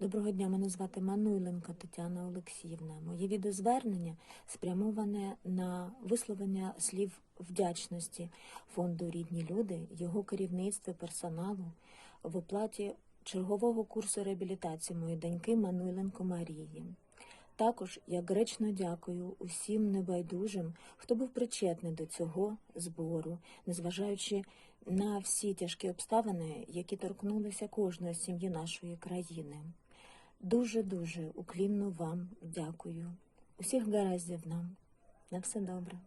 Доброго дня, мене звати Мануйленко Тетяна Олексіївна. Моє відеозвернення спрямоване на висловлення слів вдячності фонду Рідні люди, його керівництву, персоналу в оплаті чергового курсу реабілітації моєї доньки Мануйленко Марії. Також я гречно дякую усім небайдужим, хто був причетний до цього збору, незважаючи на всі тяжкі обставини, які торкнулися кожної сім'ї нашої країни. Дуже дуже уклінно вам дякую. Усіх гараздів нам. На все добре.